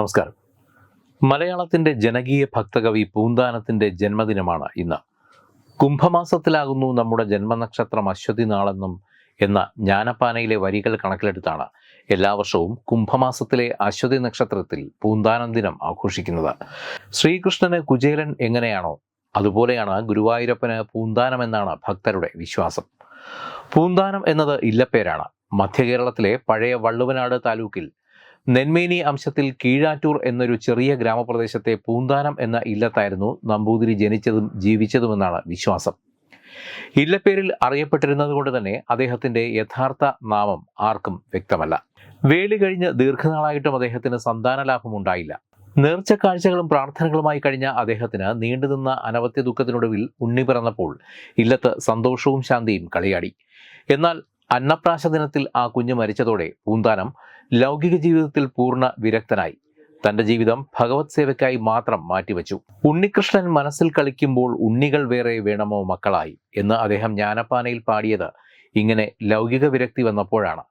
നമസ്കാരം. മലയാളത്തിന്റെ ജനകീയ ഭക്തകവി പൂന്താനത്തിന്റെ ജന്മദിനമാണ് ഇന്ന്. കുംഭമാസത്തിലാകുന്നു നമ്മുടെ ജന്മനക്ഷത്രം അശ്വതി നാളെന്നും എന്ന ജ്ഞാനപ്പാനയിലെ വരികൾ കണക്കിലെടുത്താണ് എല്ലാ വർഷവും കുംഭമാസത്തിലെ അശ്വതി നക്ഷത്രത്തിൽ പൂന്താനം ദിനം ആഘോഷിക്കുന്നത്. ശ്രീകൃഷ്ണന് കുചേലൻ എങ്ങനെയാണോ അതുപോലെയാണ് ഗുരുവായൂരപ്പന് പൂന്താനം എന്നാണ് ഭക്തരുടെ വിശ്വാസം. പൂന്താനം എന്നത് ഇല്ലപ്പേരാണ്. മധ്യകേരളത്തിലെ പഴയ വള്ളുവനാട് താലൂക്കിൽ നെന്മേനി അംശത്തിൽ കീഴാറ്റൂർ എന്നൊരു ചെറിയ ഗ്രാമപ്രദേശത്തെ പൂന്താനം എന്ന ഇല്ലത്തായിരുന്നു നമ്പൂതിരി ജനിച്ചതും ജീവിച്ചതുമെന്നാണ് വിശ്വാസം. ഇല്ലപ്പേരിൽ അറിയപ്പെട്ടിരുന്നത് കൊണ്ട് തന്നെ അദ്ദേഹത്തിന്റെ യഥാർത്ഥ നാമം ആർക്കും വ്യക്തമല്ല. വേളി കഴിഞ്ഞ് ദീർഘനാളായിട്ടും അദ്ദേഹത്തിന് സന്താന ലാഭമുണ്ടായില്ല നേർച്ച കാഴ്ചകളും പ്രാർത്ഥനകളുമായി കഴിഞ്ഞ അദ്ദേഹത്തിന് നീണ്ടുനിന്ന അനവത്യ ദുഃഖത്തിനൊടുവിൽ ഉണ്ണി പിറന്നപ്പോൾ ഇല്ലത്ത് സന്തോഷവും ശാന്തിയും കളിയാടി. എന്നാൽ അന്നപ്രാശ ദിനത്തിൽ ആ കുഞ്ഞ് മരിച്ചതോടെ പൂന്താനം ലൗകിക ജീവിതത്തിൽ പൂർണ വിരക്തനായി. തന്റെ ജീവിതം ഭഗവത് സേവയ്ക്കായി മാത്രം മാറ്റിവെച്ചു. ഉണ്ണികൃഷ്ണൻ മനസ്സിൽ കളിക്കുമ്പോൾ ഉണ്ണികൾ വേറെ വേണമോ മക്കളായി എന്ന് അദ്ദേഹം ജ്ഞാനപ്പാനയിൽ പാടിയത് ഇങ്ങനെ ലൗകിക വിരക്തി വന്നപ്പോഴാണ്.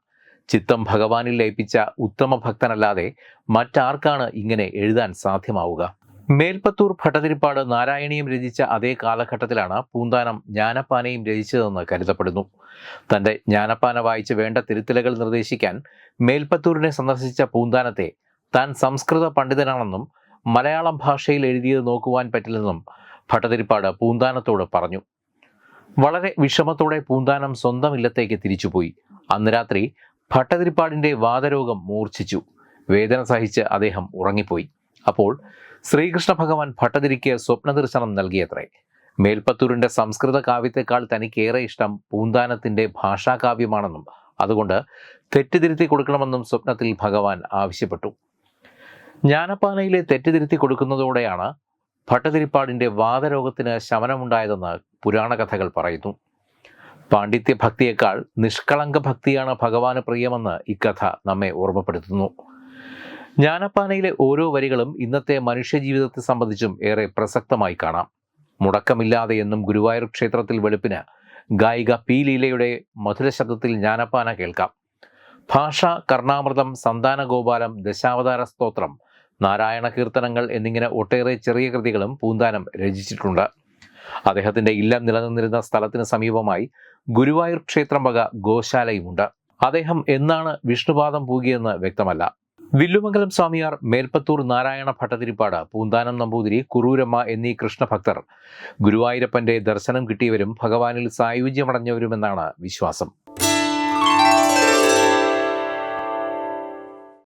ചിത്തം ഭഗവാനിൽ ലയിപ്പിച്ച ഉത്തമ ഭക്തനല്ലാതെ മറ്റാർക്കാണ് ഇങ്ങനെ എഴുതാൻ സാധ്യമാവുക? മേൽപ്പത്തൂർ ഭട്ടതിരിപ്പാട് നാരായണീയം രചിച്ച അതേ കാലഘട്ടത്തിലാണ് പൂന്താനം ജ്ഞാനപ്പാനയും രചിച്ചതെന്ന് കരുതപ്പെടുന്നു. തന്റെ ജ്ഞാനപ്പാന വായിച്ച് വേണ്ട തിരുത്തലുകൾ നിർദ്ദേശിക്കാൻ മേൽപ്പത്തൂരിനെ സന്ദർശിച്ച പൂന്താനത്തെ താൻ സംസ്കൃത പണ്ഡിതനാണെന്നും മലയാളം ഭാഷയിൽ എഴുതിയത് നോക്കുവാൻ പറ്റില്ലെന്നും ഭട്ടതിരിപ്പാട് പൂന്താനത്തോട് പറഞ്ഞു. വളരെ വിഷമത്തോടെ പൂന്താനം സ്വന്തം ഇല്ലത്തേക്ക് തിരിച്ചുപോയി. അന്ന് രാത്രി ഭട്ടതിരിപ്പാടിന്റെ വാദരോഗം മൂർച്ഛിച്ചു. വേദന സഹിച്ച് അദ്ദേഹം ഉറങ്ങിപ്പോയി. അപ്പോൾ ശ്രീകൃഷ്ണ ഭഗവാൻ ഭട്ടതിരിക്ക് സ്വപ്നദർശനം നൽകിയത്രേ. മേൽപ്പത്തൂരിന്റെ സംസ്കൃത കാവ്യത്തെക്കാൾ തനിക്കേറെ ഇഷ്ടം പൂന്താനത്തിന്റെ ഭാഷാകാവ്യമാണെന്നും അതുകൊണ്ട് തെറ്റിതിരുത്തി കൊടുക്കണമെന്നും സ്വപ്നത്തിൽ ഭഗവാൻ ആവശ്യപ്പെട്ടു. ജ്ഞാനപ്പാനയിലെ തെറ്റിതിരുത്തി കൊടുക്കുന്നതോടെയാണ് ഭട്ടതിരിപ്പാടിന്റെ വാദരോഗത്തിന് ശമനമുണ്ടായതെന്ന് പുരാണ കഥകൾ പറയുന്നു. പാണ്ഡിത്യ ഭക്തിയേക്കാൾ നിഷ്കളങ്ക ഭക്തിയാണ് ഭഗവാന് പ്രിയമെന്ന് ഇക്കഥ നമ്മെ ഓർമ്മപ്പെടുത്തുന്നു. ജ്ഞാനപ്പാനയിലെ ഓരോ വരികളും ഇന്നത്തെ മനുഷ്യജീവിതത്തെ സംബന്ധിച്ചും ഏറെ പ്രസക്തമായി കാണാം. മുടക്കമില്ലാതെ എന്നും ഗുരുവായൂർ ക്ഷേത്രത്തിൽ വെളുപ്പിന് ഗായിക പി ലീലയുടെ മധുര ശബ്ദത്തിൽ ജ്ഞാനപ്പാന കേൾക്കാം. ഭാഷ കർണാമൃതം സന്താന ഗോപാലം ദശാവതാര സ്തോത്രം നാരായണ കീർത്തനങ്ങൾ എന്നിങ്ങനെ ഒട്ടേറെ ചെറിയ കൃതികളും പൂന്താനം രചിച്ചിട്ടുണ്ട്. അദ്ദേഹത്തിന്റെ ഇല്ലം നിലനിന്നിരുന്ന സ്ഥലത്തിന് സമീപമായി ഗുരുവായൂർ ക്ഷേത്രം വക ഗോശാലയുമുണ്ട്. അദ്ദേഹം എന്നാണ് വിഷ്ണുപാദം പൂകിയെന്ന് വ്യക്തമല്ല. വില്ലുമംഗലം സ്വാമിയാർ മേൽപ്പത്തൂർ നാരായണ ഭട്ടതിരിപ്പാട് പൂന്താനം നമ്പൂതിരി കുറൂരമ്മ എന്നീ കൃഷ്ണഭക്തർ. ഗുരുവായൂരപ്പന്റെ ദർശനം കിട്ടിയവരും ഭഗവാനിൽ സായുജ്യമടഞ്ഞവരുമെന്നാണ് വിശ്വാസം.